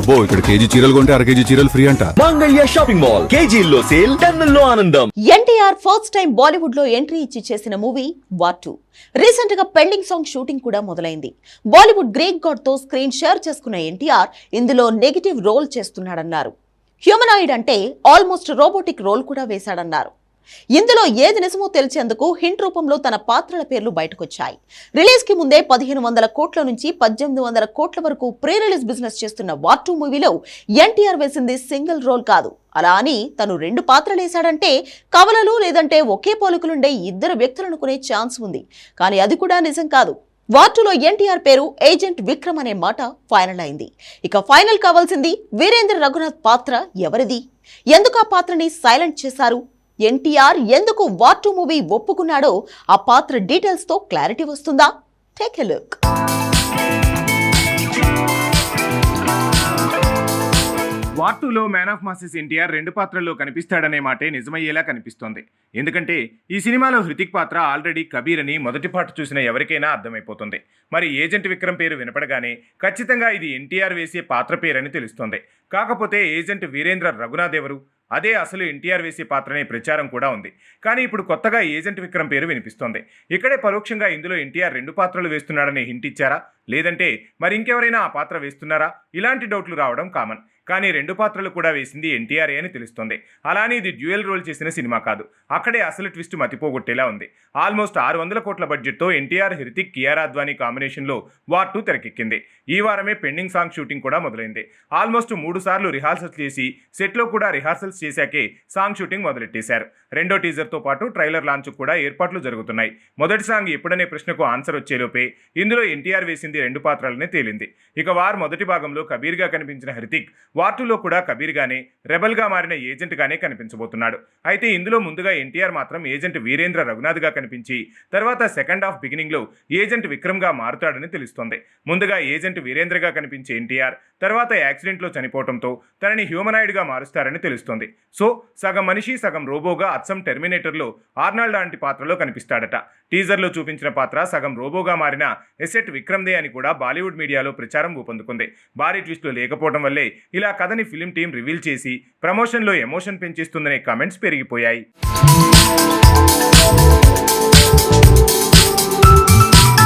అబ్బో ఇక్కడ కేజీ చీరలు కొంటే అర కేజీ చీరలు ఫ్రీ అంట. Mangalya shopping mall. కేజీల్లో సేల్ టన్నుల్లో ఆనందం. ఎన్టీఆర్ ఫస్ట్ టైం బాలీవుడ్లో ఎంట్రీ ఇచ్చి చేసిన మూవీ వార్ టూ. రీసెంట్గా పెండింగ్ సాంగ్ షూటింగ్ కూడా మొదలైంది. బాలీవుడ్ గ్రేట్ గాడ్తో స్క్రీన్ షేర్ చేసుకున్న ఎన్టీఆర్ ఇందులో నెగిటివ్ రోల్ చేస్తున్నాడన్నారు. హ్యూమనాయిడ్ అంటే ఆల్మోస్ట్ రోబోటిక్ రోల్ కూడా వేశాడన్నారు. ఇందులో ఏది నిజమో తెలిసేందుకు హింట్ రూపంలో తన పాత్రల పేర్లు బయటకొచ్చాయి. రిలీజ్కి ముందే పదిహేను వందల కోట్ల నుంచి పద్దెనిమిది వందల కోట్ల వరకు ప్రీ రిలీజ్ బిజినెస్ చేస్తున్న వార్ టూ మూవీలో ఎన్టీఆర్ వేసింది సింగిల్ రోల్ కాదు. అలా అని తను రెండు పాత్రలు వేశాడంటే కవలలు లేదంటే ఒకే పోలికలుండే ఇద్దరు వ్యక్తులను కొనే ఛాన్స్ ఉంది. కానీ అది కూడా నిజం కాదు. వార్టులో ఎన్టీఆర్ పేరు ఏజెంట్ విక్రమ్ అనే మాట ఫైనల్ అయింది. ఇక ఫైనల్ కావాల్సింది వీరేంద్ర రఘునాథ్ పాత్ర ఎవరిది? ఎందుకు ఆ పాత్రని సైలెంట్ చేశారు? ఎన్టీఆర్ ఎందుకు వార్ మూవీ ఒప్పుకున్నాడో ఆ పాత్ర డీటెయిల్స్తో క్లారిటీ వస్తుందా? టేక్ ఎ లుక్ వార్ టూలో మ్యాన్ ఆఫ్ మాసెస్ ఎన్టీఆర్ రెండు పాత్రల్లో కనిపిస్తాడనే మాటే నిజమయ్యేలా కనిపిస్తోంది. ఎందుకంటే ఈ సినిమాలో హృతిక్ పాత్ర ఆల్రెడీ కబీర్ అని మొదటి పాట చూసిన ఎవరికైనా అర్థమైపోతుంది. మరి ఏజెంట్ విక్రమ్ పేరు వినపడగానే ఖచ్చితంగా ఇది ఎన్టీఆర్ వేసే పాత్ర పేరని తెలుస్తోంది. కాకపోతే ఏజెంట్ వీరేంద్ర రఘునాథ్ ఎవరు? అదే అసలు ఎన్టీఆర్ వేసే పాత్రనే ప్రచారం కూడా ఉంది. కానీ ఇప్పుడు కొత్తగా ఏజెంట్ విక్రమ్ పేరు వినిపిస్తోంది. ఇక్కడే పరోక్షంగా ఇందులో ఎన్టీఆర్ రెండు పాత్రలు వేస్తున్నాడని హింట్ ఇచ్చారా? లేదంటే మరి ఇంకెవరైనా ఆ పాత్ర వేస్తున్నారా? ఇలాంటి డౌట్లు రావడం కామన్. కానీ రెండు పాత్రలు కూడా వేసింది ఎన్టీఆర్ అని తెలుస్తోంది. అలానే ఇది డ్యూయల్ రోల్ చేసిన సినిమా కాదు. అక్కడే అసలు ట్విస్ట్ మతిపోగొట్టేలా ఉంది. ఆల్మోస్ట్ ఆరు వందల కోట్ల బడ్జెట్తో ఎన్టీఆర్ హృతిక్ కియార్ అద్వానీ కాంబినేషన్లో వార్ టూ తెరకెక్కింది. ఈ వారమే పెండింగ్ సాంగ్ షూటింగ్ కూడా మొదలైంది. ఆల్మోస్ట్ మూడు సార్లు రిహార్సల్స్ చేసి సెట్లో కూడా రిహార్సల్స్ చేశాకే సాంగ్ షూటింగ్ మొదలెట్టేశారు. రెండో టీజర్తో పాటు ట్రైలర్ లాంచ్ కూడా ఏర్పాట్లు జరుగుతున్నాయి. మొదటి సాంగ్ ఎప్పుడనే ప్రశ్నకు ఆన్సర్ వచ్చేలోపే ఇందులో ఎన్టీఆర్ వేసింది రెండు పాత్రలనే తేలింది. ఇక వార్ మొదటి భాగంలో కబీర్గా కనిపించిన హృతిక్ వార్టులో కూడా కబీర్గానే రెబల్గా మారిన ఏజెంట్గానే కనిపించబోతున్నాడు. అయితే ఇందులో ముందుగా ఎన్టీఆర్ మాత్రం ఏజెంట్ వీరేంద్ర రఘునాథ్గా కనిపించి తర్వాత సెకండ్ హాఫ్ బిగినింగ్లో ఏజెంట్ విక్రమ్గా మారుతాడని తెలుస్తోంది. ముందుగా ఏజెంట్ వీరేంద్రగా కనిపించే ఎన్టీఆర్ తర్వాత యాక్సిడెంట్లో చనిపోవడంతో తనని హ్యూమనాయిడ్గా మారుస్తారని తెలుస్తోంది. సో సగం మనిషి సగం రోబోగా అచ్చం టెర్మినేటర్లో ఆర్నాల్డ్ లాంటి పాత్రలో కనిపిస్తాడట. టీజర్లో చూపించిన పాత్ర సగం రోబోగా మారిన ఎసెట్ విక్రమ్దే అని కూడా బాలీవుడ్ మీడియాలో ప్రచారం ఊపందుకుంది. భారీ ట్విస్టులు లేకపోవడం వల్లే ఇలా కథని ఫిలిం టీం రివీల్ చేసి ప్రమోషన్లో ఎమోషన్ పెంచేస్తుందనే కామెంట్స్ పెరిగిపోయాయి.